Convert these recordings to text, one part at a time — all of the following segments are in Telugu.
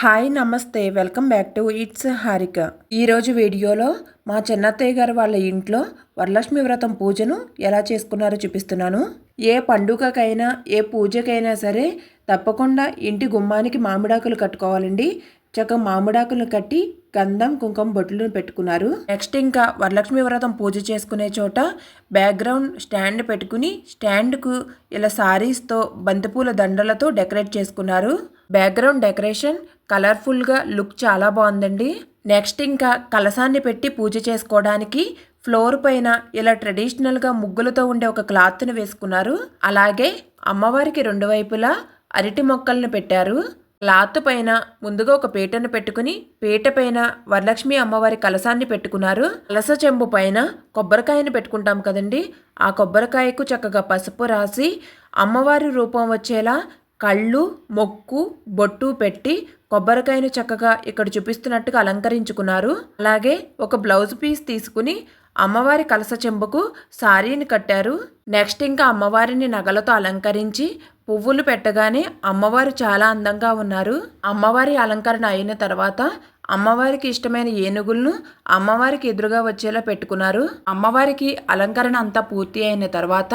హాయ్ నమస్తే. Welcome back to it's Harika. ఈరోజు వీడియోలో మా చిన్నత్తయ్య గారు వాళ్ళ ఇంట్లో వరలక్ష్మి వ్రతం పూజను ఎలా చేసుకున్నారో చూపిస్తున్నాను. ఏ పండుగకైనా ఏ పూజకైనా సరే తప్పకుండా ఇంటి గుమ్మానికి మామిడాకులు కట్టుకోవాలండి. చక్క మామిడాకులను కట్టి గంధం కుంకుమ బొట్టులను పెట్టుకున్నారు. నెక్స్ట్ ఇంకా వరలక్ష్మి వ్రతం పూజ చేసుకునే చోట బ్యాక్గ్రౌండ్ స్టాండ్ పెట్టుకుని స్టాండ్కు ఇలా శారీస్తో బంతిపూల దండలతో డెకరేట్ చేసుకున్నారు. బ్యాక్గ్రౌండ్ డెకరేషన్ కలర్ఫుల్గా లుక్ చాలా బాగుందండి. నెక్స్ట్ ఇంకా కలసాన్ని పెట్టి పూజ చేసుకోవడానికి ఫ్లోర్ పైన ఇలా ట్రెడిషనల్గా ముగ్గులతో ఉండే ఒక క్లాత్ని వేసుకున్నారు. అలాగే అమ్మవారికి రెండు వైపులా అరటి మొక్కలను పెట్టారు. క్లాత్ పైన ముందుగా ఒక పీటను పెట్టుకుని పీట పైన వరలక్ష్మి అమ్మవారి కలసాన్ని పెట్టుకున్నారు. కలస చెంబు పైన కొబ్బరికాయను పెట్టుకుంటాం కదండి. ఆ కొబ్బరికాయకు చక్కగా పసుపు రాసి అమ్మవారి రూపం వచ్చేలా కళ్ళు మొక్కు బొట్టు పెట్టి కొబ్బరికాయను చక్కగా ఇక్కడ చూపిస్తున్నట్టుగా అలంకరించుకున్నారు. అలాగే ఒక బ్లౌజ్ పీస్ తీసుకుని అమ్మవారి కలస చెంబుకు సారీని కట్టారు. నెక్స్ట్ ఇంకా అమ్మవారిని నగలతో అలంకరించి పువ్వులు పెట్టగానే అమ్మవారు చాలా అందంగా ఉన్నారు. అమ్మవారి అలంకరణ అయిన తర్వాత అమ్మవారికి ఇష్టమైన ఏనుగులను అమ్మవారికి ఎదురుగా వచ్చేలా పెట్టుకున్నారు. అమ్మవారికి అలంకరణ అంతా పూర్తి అయిన తర్వాత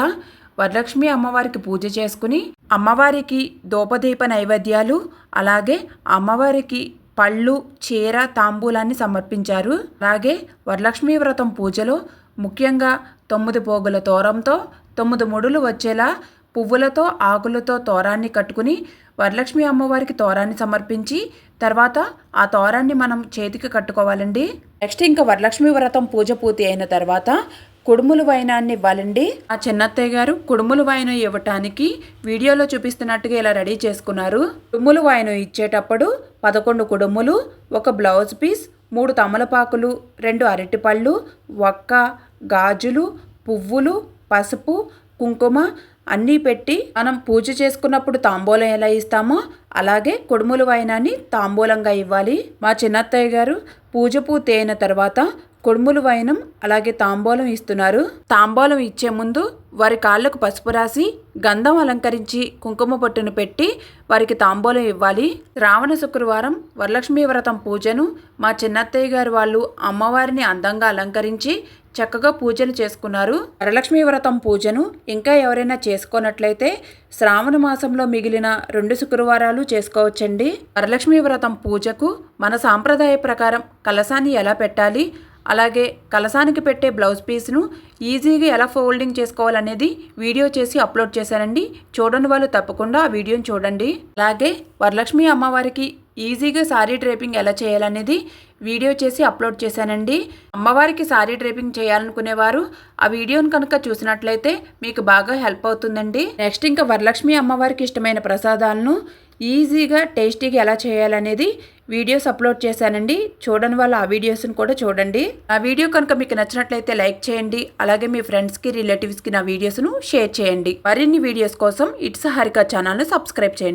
వరలక్ష్మి అమ్మవారికి పూజ చేసుకుని అమ్మవారికి దోపదీప నైవేద్యాలు అలాగే అమ్మవారికి పళ్ళు చీర తాంబూలాన్ని సమర్పించారు. అలాగే వరలక్ష్మి వ్రతం పూజలో ముఖ్యంగా తొమ్మిది పోగుల తోరంతో తొమ్మిది ముడులు వచ్చేలా పువ్వులతో ఆకులతో తోరాన్ని కట్టుకుని వరలక్ష్మి అమ్మవారికి తోరాన్ని సమర్పించి తర్వాత ఆ తోరాన్ని మనం చేతికి కట్టుకోవాలండి. నెక్స్ట్ ఇంకా వరలక్ష్మి వ్రతం పూజ పూర్తి అయిన తర్వాత కుడుములు వైనాన్ని ఇవ్వాలండి ఆ చిన్నత్తయ్య గారు కుడుములు వైనం ఇవ్వటానికి వీడియోలో చూపిస్తున్నట్టుగా ఇలా రెడీ చేసుకున్నారు. కుడుములు వైనం ఇచ్చేటప్పుడు పదకొండు కుడుములు ఒక బ్లౌజ్ పీస్ మూడు తమలపాకులు రెండు అరటిపళ్ళు ఒక్క గాజులు పువ్వులు పసుపు కుంకుమ అన్నీ పెట్టి మనం పూజ చేసుకున్నప్పుడు తాంబూలం ఎలా ఇస్తామో అలాగే కుడుములు వైనాన్ని తాంబూలంగా ఇవ్వాలి. మా చిన్నత్తయ్య గారు పూజ పూర్తి అయిన తర్వాత కొడుములు వైనం అలాగే తాంబూలం ఇస్తున్నారు. తాంబూలం ఇచ్చే ముందు వారి కాళ్ళకు పసుపు రాసి గంధం అలంకరించి కుంకుమ పొట్టును పెట్టి వారికి తాంబూలం ఇవ్వాలి. శ్రావణ శుక్రవారం వరలక్ష్మీ వ్రతం పూజను మా చిన్నత్తయ్య గారు వాళ్ళు అమ్మవారిని అందంగా అలంకరించి చక్కగా పూజలు చేసుకున్నారు. వరలక్ష్మీ వ్రతం పూజను ఇంకా ఎవరైనా చేసుకున్నట్లయితే శ్రావణ మాసంలో మిగిలిన రెండు శుక్రవారాలు చేసుకోవచ్చండి. వరలక్ష్మీ వ్రతం పూజకు మన సాంప్రదాయ ప్రకారం కలసాన్ని ఎలా పెట్టాలి? అలాగే కలసానికి పెట్టే బ్లౌజ్ పీస్ను ఈజీగా ఎలా ఫోల్డింగ్ చేసుకోవాలనేది వీడియో చేసి అప్లోడ్ చేశానండి. చూడని వాళ్ళు తప్పకుండా ఆ వీడియోని చూడండి. అలాగే వరలక్ష్మి అమ్మవారికి ఈజీగా శారీ డ్రేపింగ్ ఎలా చేయాలనేది వీడియో చేసి అప్లోడ్ చేశానండి. అమ్మవారికి శారీ డ్రేపింగ్ చేయాలనుకునేవారు. ఆ వీడియోను కనుక చూసినట్లయితే మీకు బాగా హెల్ప్ అవుతుందండి. నెక్స్ట్ ఇంకా వరలక్ష్మి అమ్మవారికి ఇష్టమైన ప్రసాదాలను ఈజీగా టేస్టీగా ఎలా చేయాలనేది వీడియోస్ అప్లోడ్ చేశానండి. చూడని వాళ్ళు ఆ వీడియోస్ని కూడా చూడండి. ఆ వీడియో కనుక మీకు నచ్చినట్లయితే లైక్ చేయండి. అలాగే మీ ఫ్రెండ్స్కి రిలేటివ్స్కి నా వీడియోస్ను షేర్ చేయండి. మరిన్ని వీడియోస్ కోసం ఇట్స్ హరిక ఛానల్ను సబ్స్క్రైబ్ చేయండి.